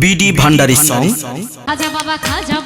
BD ভান্ডারি song Oh, বাবা খাজা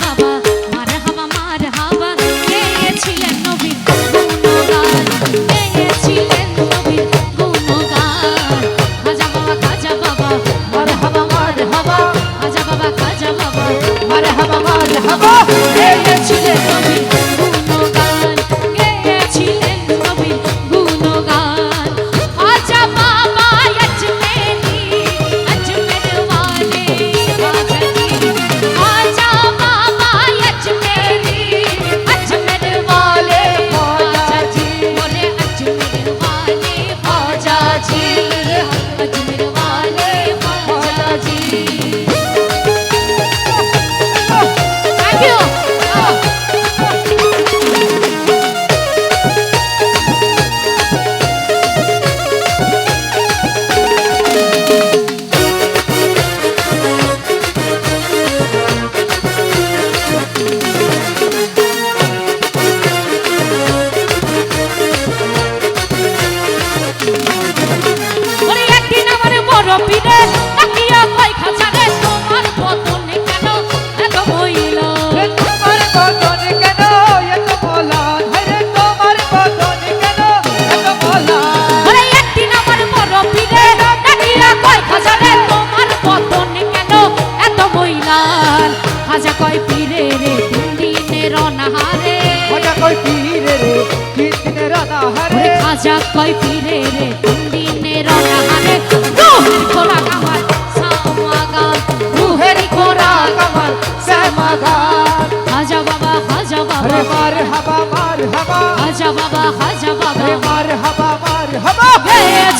রাধাকার হাজা বাবা হাজা বাবা। হাজা বাবা হাজা বাবা হাজা বাবা হাজা বাবা হাজা বাবা। রে মার হাবা মার হাবা।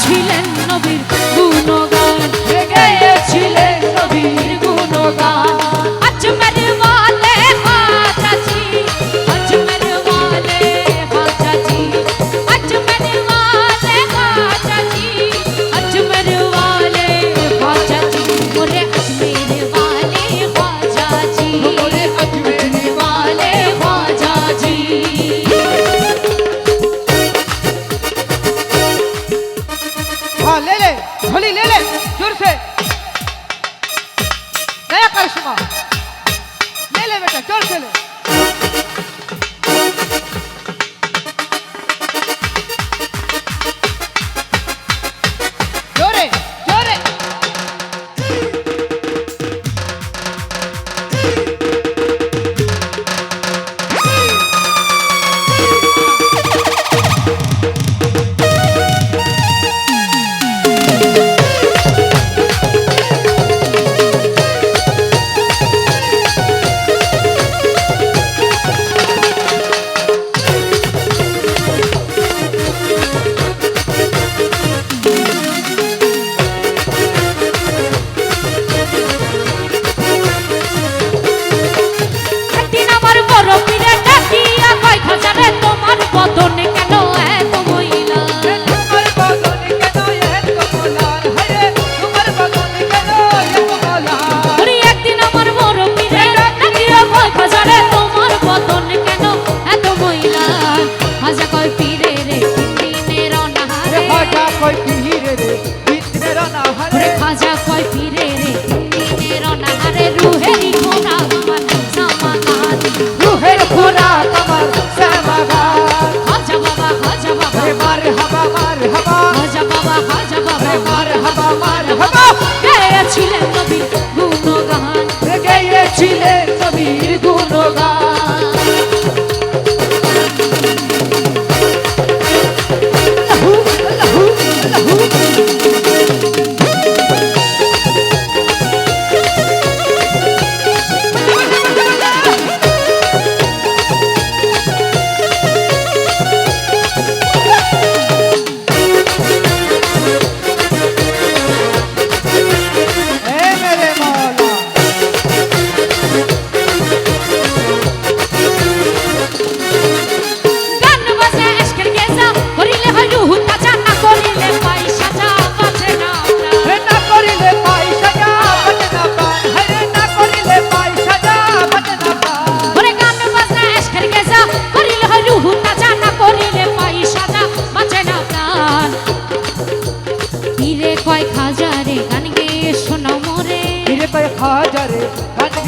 ছিলেন নবীর গুণগান। ಮೇಲೆ খাজা কয় ফিরে রে দিনের অনাহারে রুহের খোরা আমার সামানাত রুহের খোরা আমার সামানাত খাজা বাবা খাজা বাবা। মার হাবা মার হাবা। খাজা বাবা খাজা বাবা। মার হাবা মার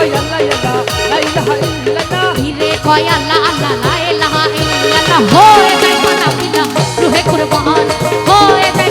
কয় আল্লাহ আল্লাহ লা ইলাহা ইল্লাল্লাহ হিরে কয় আল্লাহ আল্লাহ লা হয়ে যায় হয়ে যায়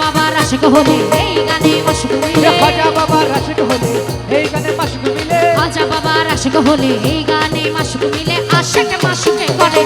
বাবার আশিক হলে এই গানে মাসুক মিলে। খাজা বাবার আশিক হলে মাসুকে করে